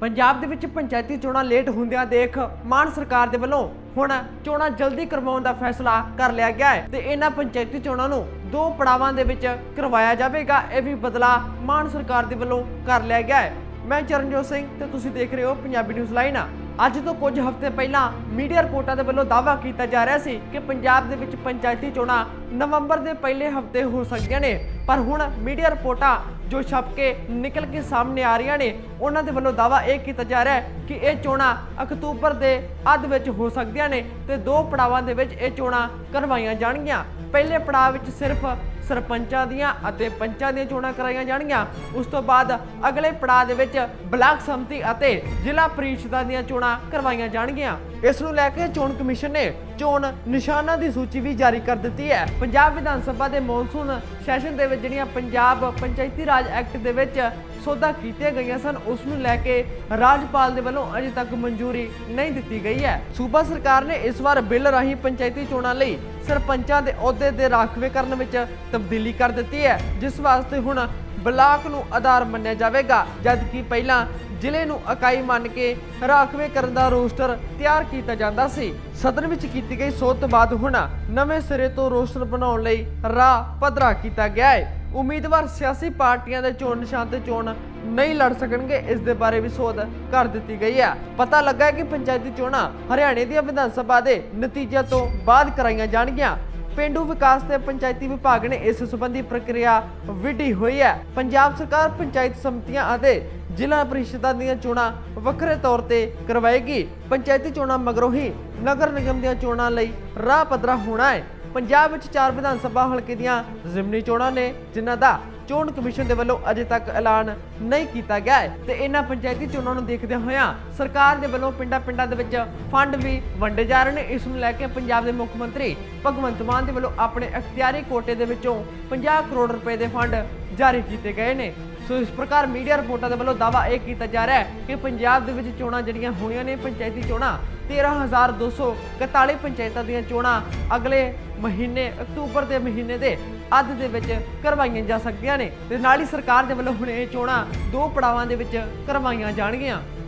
ਪੰਜਾਬ ਦੇ ਵਿੱਚ ਪੰਚਾਇਤੀ ਚੋਣਾਂ ਲੇਟ ਹੁੰਦਿਆਂ ਦੇਖ ਮਾਨ ਸਰਕਾਰ ਦੇ ਵੱਲੋਂ ਹੁਣ ਚੋਣਾਂ ਜਲਦੀ ਕਰਵਾਉਣ ਦਾ ਫੈਸਲਾ ਕਰ ਲਿਆ ਗਿਆ ਹੈ ਤੇ ਇਹਨਾਂ ਪੰਚਾਇਤੀ ਚੋਣਾਂ ਨੂੰ ਦੋ ਪੜਾਵਾਂ ਦੇ ਵਿੱਚ ਕਰਵਾਇਆ ਜਾਵੇਗਾ, ਇਹ ਵੀ ਬਦਲਾ ਮਾਨ ਸਰਕਾਰ ਦੇ ਵੱਲੋਂ ਕਰ ਲਿਆ ਗਿਆ ਹੈ। ਮੈਂ ਚਰਨਜੋਤ ਸਿੰਘ ਤੇ ਤੁਸੀਂ ਦੇਖ ਰਹੇ ਹੋ ਪੰਜਾਬੀ ਨਿਊਜ਼ ਲਾਈਨ। ਅੱਜ ਤੋਂ ਕੁਝ ਹਫ਼ਤੇ ਪਹਿਲਾਂ ਮੀਡੀਆ ਰਿਪੋਰਟਾਂ ਦੇ ਵੱਲੋਂ ਦਾਅਵਾ ਕੀਤਾ ਜਾ ਰਿਹਾ ਸੀ ਕਿ ਪੰਜਾਬ ਦੇ ਵਿੱਚ ਪੰਚਾਇਤੀ ਚੋਣਾਂ ਨਵੰਬਰ ਦੇ ਪਹਿਲੇ ਹਫ਼ਤੇ ਹੋ ਸਕਦੀਆਂ ਨੇ। ਪਰ ਹੁਣ ਮੀਡੀਆ ਰਿਪੋਰਟਾਂ ਜੋ ਛਪ ਕੇ ਨਿਕਲ ਕੇ ਸਾਹਮਣੇ ਆ ਰਹੀਆਂ ਨੇ, ਉਹਨਾਂ ਦੇ ਵੱਲੋਂ ਦਾਅਵਾ ਇਹ ਕੀਤਾ ਜਾ ਰਿਹਾ ਹੈ ਕਿ ਇਹ ਚੋਣਾਂ ਅਕਤੂਬਰ ਦੇ ਅੱਧ ਵਿੱਚ ਹੋ ਸਕਦੀਆਂ ਨੇ ਤੇ ਦੋ ਪੜਾਵਾਂ ਦੇ ਵਿੱਚ ਇਹ ਚੋਣਾਂ ਕਰਵਾਈਆਂ ਜਾਣਗੀਆਂ। ਪਹਿਲੇ ਪੜਾਅ ਵਿੱਚ ਸਿਰਫ ਸਰਪੰਚਾਂ ਦੀਆਂ ਅਤੇ ਪੰਚਾਂ ਦੀਆਂ ਚੋਣਾਂ ਕਰਾਈਆਂ ਜਾਣਗੀਆਂ। ਉਸ ਤੋਂ ਬਾਅਦ ਅਗਲੇ ਪੜਾਅ ਦੇ ਵਿੱਚ ਬਲਾਕ ਸੰਮਤੀ ਅਤੇ ਜ਼ਿਲ੍ਹਾ ਪ੍ਰੀਸ਼ਦਾਂ ਦੀਆਂ ਚੋਣਾਂ ਕਰਵਾਈਆਂ ਜਾਣਗੀਆਂ। ਇਸ ਨੂੰ ਲੈ ਕੇ ਚੋਣ ਕਮਿਸ਼ਨ ਨੇ ਚੋਣ ਨਿਸ਼ਾਨਾਂ ਦੀ ਸੂਚੀ ਵੀ ਜਾਰੀ ਕਰ ਦਿੱਤੀ ਹੈ। ਪੰਜਾਬ ਵਿਧਾਨ ਸਭਾ ਦੇ ਮੌਨਸੂਨ ਸੈਸ਼ਨ ਦੇ ਵਿੱਚ ਜਿਹੜੀਆਂ ਪੰਜਾਬ ਪੰਚਾਇਤੀ ਰਾਜ ਐਕਟ ਦੇ ਵਿੱਚ ਸੋਧਾਂ ਕੀਤੀਆਂ ਗਈਆਂ ਸਨ, ਉਸ ਨੂੰ ਲੈ ਕੇ ਰਾਜਪਾਲ ਦੇ ਵੱਲੋਂ ਅਜੇ ਤੱਕ ਮਨਜ਼ੂਰੀ ਨਹੀਂ ਦਿੱਤੀ ਗਈ ਹੈ। ਸੂਬਾ ਸਰਕਾਰ ਨੇ ਇਸ ਵਾਰ ਬਿੱਲ ਰਾਹੀਂ ਪੰਚਾਇਤੀ ਚੋਣਾਂ ਲਈ ਸਰਪੰਚਾਂ ਦੇ ਅਹੁਦੇ ਦੇ ਰਾਖਵੇਂਕਰਨ ਵਿੱਚ ਤਬਦੀਲੀ ਕਰ ਦਿੱਤੀ ਹੈ, ਜਿਸ ਵਾਸਤੇ ਹੁਣ ਬਲਾਕ ਨੂੰ ਆਧਾਰ ਮੰਨਿਆ ਜਾਵੇਗਾ, ਜਦਕਿ ਪਹਿਲਾਂ ਜ਼ਿਲ੍ਹੇ ਨੂੰ ਇਕਾਈ ਮੰਨ ਕੇ ਰਾਖਵੇਂ ਕਰਨ ਦਾ ਰੋਸਟਰ ਤਿਆਰ ਕੀਤਾ ਜਾਂਦਾ ਸੀ। ਸਦਨ ਵਿੱਚ ਕੀਤੀ ਗਈ ਸੋਧ ਤੋਂ ਬਾਅਦ ਹੁਣ ਨਵੇਂ ਸਿਰੇ ਤੋਂ ਰੋਸਟਰ ਬਣਾਉਣ ਲਈ ਰਾਹ ਪੱਧਰਾ ਕੀਤਾ ਗਿਆ ਹੈ। ਉਮੀਦਵਾਰ ਸਿਆਸੀ ਪਾਰਟੀਆਂ ਦੇ ਚੋਣ ਨਿਸ਼ਾਨ ਤੇ ਚੋਣ ਨਹੀਂ ਲੜ ਸਕਣਗੇ, ਇਸ ਦੇ ਬਾਰੇ ਵੀ ਸੋਧ ਕਰ ਦਿੱਤੀ ਗਈ ਹੈ। ਪਤਾ ਲੱਗਾ ਹੈ ਕਿ ਪੰਚਾਇਤੀ ਚੋਣਾਂ ਹਰਿਆਣੇ ਦੀਆਂ ਵਿਧਾਨ ਸਭਾ ਦੇ ਨਤੀਜਿਆਂ ਤੋਂ ਬਾਅਦ ਕਰਾਈਆਂ ਜਾਣਗੀਆਂ। ਪਿੰਡੂ ਵਿਕਾਸ ਤੇ ਪੰਚਾਇਤੀ ਵਿਭਾਗ ਨੇ ਇਸ ਸੰਬੰਧੀ ਪ੍ਰਕਿਰਿਆ ਵਿੱਢੀ ਹੋਈ ਹੈ। ਪੰਜਾਬ ਸਰਕਾਰ ਪੰਚਾਇਤ ਸਮਿਤੀਆਂ ਅਤੇ ਜ਼ਿਲ੍ਹਾ ਪ੍ਰੀਸ਼ਦਾਂ ਦੀਆਂ ਚੋਣਾਂ ਵੱਖਰੇ ਤੌਰ ਤੇ ਕਰਵਾਏਗੀ। ਪੰਚਾਇਤੀ ਚੋਣਾਂ ਮਗਰੋਂ ਹੀ ਨਗਰ ਨਿਗਮ ਦੀਆਂ ਚੋਣਾਂ ਲਈ ਰਾਹ ਪੱਧਰਾ ਹੋਣਾ ਹੈ। ਪੰਜਾਬ ਵਿੱਚ ਚਾਰ ਵਿਧਾਨ ਸਭਾ ਹਲਕੇ ਦੀਆਂ ਜ਼ਿਮਨੀ ਚੋਣਾਂ ਨੇ, ਜਿਨ੍ਹਾਂ ਦਾ ਚੋਣ ਕਮਿਸ਼ਨ ਦੇ ਵੱਲੋਂ ਅਜੇ ਤੱਕ ਐਲਾਨ ਨਹੀਂ ਕੀਤਾ ਗਿਆ ਹੈ। ਤੇ ਇਹਨਾਂ ਪੰਚਾਇਤੀ ਚੋਣਾਂ ਨੂੰ ਦੇਖਦਿਆਂ ਹੋਇਆਂ ਸਰਕਾਰ ਦੇ ਵੱਲੋਂ ਪਿੰਡਾਂ-ਪਿੰਡਾਂ ਦੇ ਵਿੱਚ ਫੰਡ ਵੀ ਵੰਡੇ ਜਾ ਰਹੇ ਨੇ। ਇਸ ਨੂੰ ਲੈ ਕੇ ਪੰਜਾਬ ਦੇ ਮੁੱਖ ਮੰਤਰੀ ਭਗਵੰਤ ਮਾਨ ਦੇ ਵੱਲੋਂ ਆਪਣੇ ਅਖਤਿਆਰੀ ਕੋਟੇ ਦੇ ਵਿੱਚੋਂ 50 ਕਰੋੜ ਰੁਪਏ ਦੇ ਫੰਡ ਜਾਰੀ ਕੀਤੇ ਗਏ ਨੇ। ਸੋ ਇਸ ਪ੍ਰਕਾਰ ਮੀਡੀਆ ਰਿਪੋਰਟਾਂ ਦੇ ਵੱਲੋਂ ਦਾਅਵਾ ਇਹ ਕੀਤਾ ਜਾ ਰਿਹਾ ਹੈ ਕਿ ਪੰਜਾਬ ਦੇ ਵਿੱਚ ਚੋਣਾਂ ਜਿਹੜੀਆਂ ਹੋਣੀਆਂ ਨੇ, ਪੰਚਾਇਤੀ ਚੋਣਾਂ 13241 ਪੰਚਾਇਤਾਂ ਦੀਆਂ ਚੋਣਾਂ ਅਗਲੇ ਮਹੀਨੇ, ਅਕਤੂਬਰ ਦੇ ਮਹੀਨੇ ਦੇ ਅੱਧ ਦੇ ਵਿੱਚ ਕਰਵਾਈਆਂ ਜਾ ਸਕਦੀਆਂ ਨੇ ਤੇ ਨਾਲ ਹੀ ਸਰਕਾਰ ਦੇ ਵੱਲੋਂ ਹੁਣ ਇਹ ਚੋਣਾਂ ਦੋ ਪੜਾਵਾਂ ਦੇ ਵਿੱਚ ਕਰਵਾਈਆਂ ਜਾਣਗੀਆਂ।